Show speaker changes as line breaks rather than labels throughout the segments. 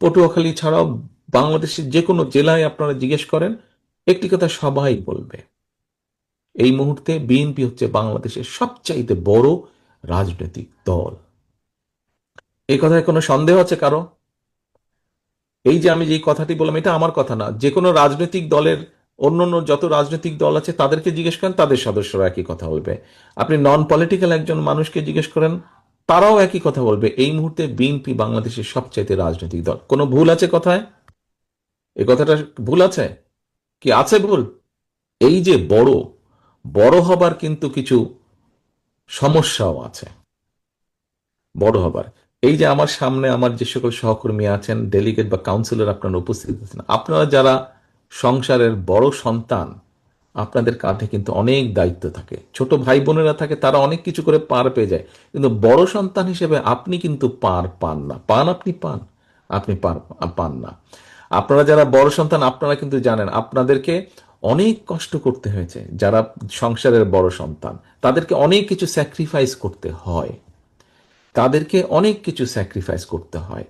পটুয়াখালী ছাড়াও বাংলাদেশের যে কোনো জেলায় আপনারা জিজ্ঞেস করেন, একটি কথা সবাই বলবে। এই মুহূর্তে বিএনপি হচ্ছে বাংলাদেশের সবচাইতে বড় রাজনৈতিক দল। এই কথায় কোনো সন্দেহ আছে কারও? এই যে আমি যে কথাটি বললাম, এটা আমার কথা না। যে কোনো রাজনৈতিক দলের অন্য অন্য যত রাজনৈতিক দল আছে, তাদেরকে জিজ্ঞেস করেন, তাদের সদস্যরা একই কথা বলবে। আপনি নন পলিটিক্যাল একজন মানুষকে জিজ্ঞেস করেন তারাও একই কথা বলবে, এই মুহূর্তে বিএনপি বাংলাদেশের সবচাইতে রাজনৈতিক দল। কোনো ভুল আছে কথায়? এই কথাটা ভুল আছে? কি আছে ভুল? এই যে বড় বড় হবার কিন্তু কিছু সমস্যাও আছে। বড় হবার। এই যে আমার সামনে আমার যে সকল সহকর্মী আছেন ডেলিগেট বা কাউন্সিলর আপনারা উপস্থিত আছেন, আপনারা যারা সংসারের বড় সন্তান আপনাদের কাঁধে কিন্তু অনেক দায়িত্ব থাকে। ছোট ভাই বোনেরা থাকে, তারা অনেক কিছু করে পার পেয়ে যায়। কিন্তু বড় সন্তান হিসেবে আপনি কিন্তু পার পান না। পান আপনি পান, আপনি পার পান না। আপনারা যারা বড় সন্তান, আপনারা কিন্তু জানেন, আপনাদেরকে অনেক কষ্ট করতে হয়েছে যারা সংসারের বড় সন্তান। তাদেরকে অনেক কিছু স্যাক্রিফাইস করতে হয়। তাদেরকে অনেক কিছু স্যাক্রিফাইস করতে হয়।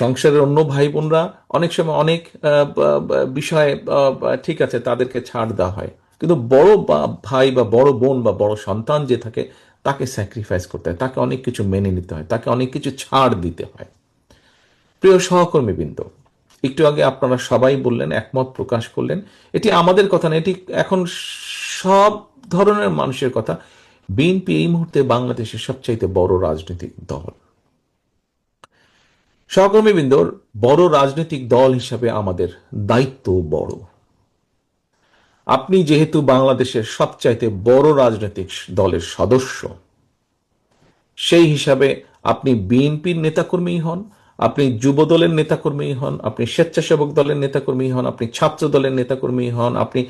সংসারের অন্য ভাই বোনরা অনেক সময় অনেক বিষয়ে ঠিক আছে, তাদেরকে ছাড় দেওয়া হয়। কিন্তু বড় ভাই বা বড় বোন বা বড় সন্তান যে থাকে, তাকে স্যাক্রিফাইস করতে হয়, তাকে অনেক কিছু মেনে নিতে হয়, তাকে অনেক কিছু ছাড় দিতে হয়। প্রিয় সহকর্মীবৃন্দ একটু আগে আপনারা সবাই বললেন, একমত প্রকাশ করলেন, এটি আমাদের কথা না, এটি এখন সব ধরনের মানুষের কথা। বিএনপি এই মুহূর্তে বাংলাদেশের সবচাইতে বড় রাজনৈতিক দল। সহকর্মীবৃন্দর বড় রাজনৈতিক দল হিসাবে আমাদের দায়িত্ব বড়। আপনি যেহেতু বাংলাদেশের সবচাইতে বড় রাজনৈতিক দলের সদস্য, সেই হিসাবে আপনি বিএনপির নেতাকর্মী হন, আপনি যুব দলের নেতাকর্মী হন, আপনি স্বেচ্ছাসেবক দলের নেতাকর্মী হন, আপনি ছাত্র দলের নেতাকর্মী হন, আপনি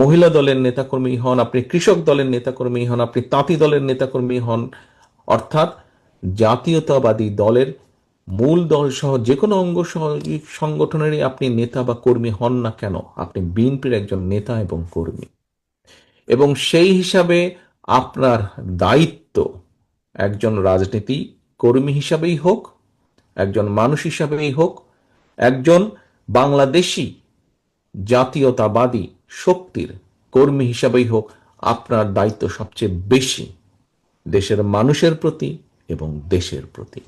মহিলা দলের নেতাকর্মী হন, আপনি কৃষক দলের নেতাকর্মী হন, আপনি তাঁতি দলের নেতাকর্মী হন, অর্থাৎ জাতীয়তাবাদী দলের মূল দল সহ যে কোনো অঙ্গ সংগঠনেরই আপনি নেতা বা কর্মী হন না কেন, আপনি বিএনপির একজন নেতা এবং কর্মী। এবং সেই হিসাবে আপনার দায়িত্ব একজন রাজনীতি কর্মী হিসাবেই হোক, একজন মানুষ হিসাবেই হোক, একজন বাংলাদেশি জাতীয়তাবাদী শক্তির কর্মী হিসাবেই হোক, আপনার দায়িত্ব সবচেয়ে বেশি দেশের মানুষের প্রতি এবং দেশের প্রতি।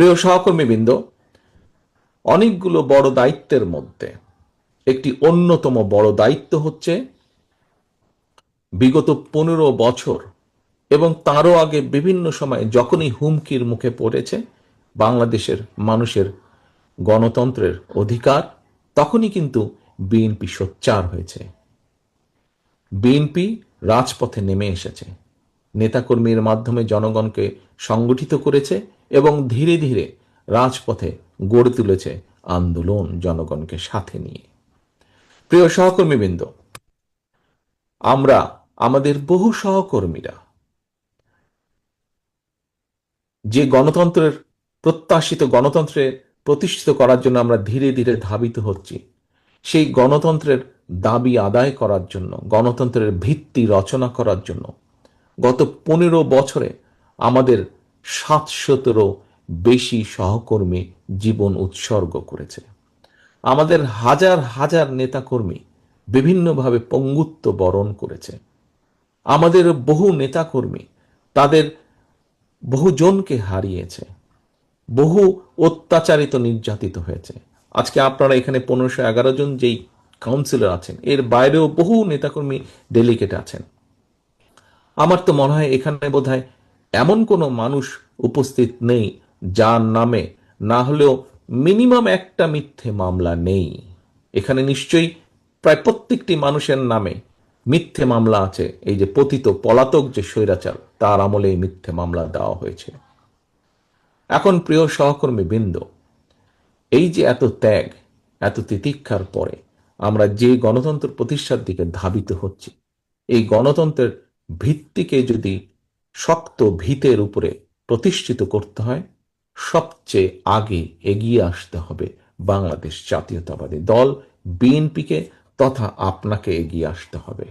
প্রিয় সহকর্মীবৃন্দ, অনেকগুলো বড় দায়িত্বের মধ্যে একটি অন্যতম বড় দায়িত্ব হচ্ছে বিগত পনেরো বছর এবং তারও আগে বিভিন্ন সময়ে যখনই হুমকির মুখে পড়েছে বাংলাদেশের মানুষের গণতন্ত্রের অধিকার, তখনই কিন্তু বিএনপি সোচ্চার হয়েছে। বিএনপি রাজপথে নেমে এসেছে। নেতাকর্মীর মাধ্যমে জনগণকে সংগঠিত করেছে এবং ধীরে ধীরে রাজপথে গড়ে তুলেছে আন্দোলন জনগণকে সাথে নিয়ে। প্রিয় সহকর্মীবৃন্দ, আমরা আমাদের বহু সহকর্মীরা যে গণতন্ত্রের প্রত্যাশিত গণতন্ত্রে প্রতিষ্ঠিত করার জন্য আমরা ধীরে ধীরে ধাবিত হচ্ছি, সেই গণতন্ত্রের দাবি আদায় করার জন্য, গণতন্ত্রের ভিত্তি রচনা করার জন্য গত পনেরো বছরে আমাদের সাতশতেরও বেশি সহকর্মী জীবন উৎসর্গ করেছে। আমাদের হাজার হাজার নেতাকর্মী বিভিন্নভাবে পঙ্গুত্ব বরণ করেছে। আমাদের বহু নেতাকর্মী তাদের বহুজনকে হারিয়েছে। বহু অত্যাচারিত নির্যাতিত হয়েছে। আজকে আপনারা এখানে পনেরোশো এগারো জন যেই কাউন্সিলর আছেন, এর বাইরেও বহু নেতাকর্মী ডেলিগেট আছেন। আমার তো মনে হয় এখানে বোধহয় এমন কোনো মানুষ উপস্থিত নেই যার নামে না হলেও মিনিমাম একটা মিথ্যে মামলা নেই। এখানে নিশ্চয়ই প্রায় প্রত্যেকটি মানুষের নামে মিথ্যে মামলা আছে। এই যে পতিত পলাতক যে স্বৈরাচার, তার আমলে এই মিথ্যে মামলা দেওয়া হয়েছে। এখন প্রিয় সহকর্মী বৃন্দ, এই যে এত ত্যাগ, এত তিতিক্ষার পরে আমরা যে গণতন্ত্র প্রতিষ্ঠার দিকে ধাবিত হচ্ছি, এই গণতন্ত্রের ভিত্তিকে যদি শক্ত ভিতের উপরে প্রতিষ্ঠিত করতে হয়। সবচেয়ে আগে এগিয়ে আসতে হবে বাংলাদেশ জাতীয়তাবাদী দল, বিএনপিকে তথা আপনাকে এগিয়ে আসতে হবে।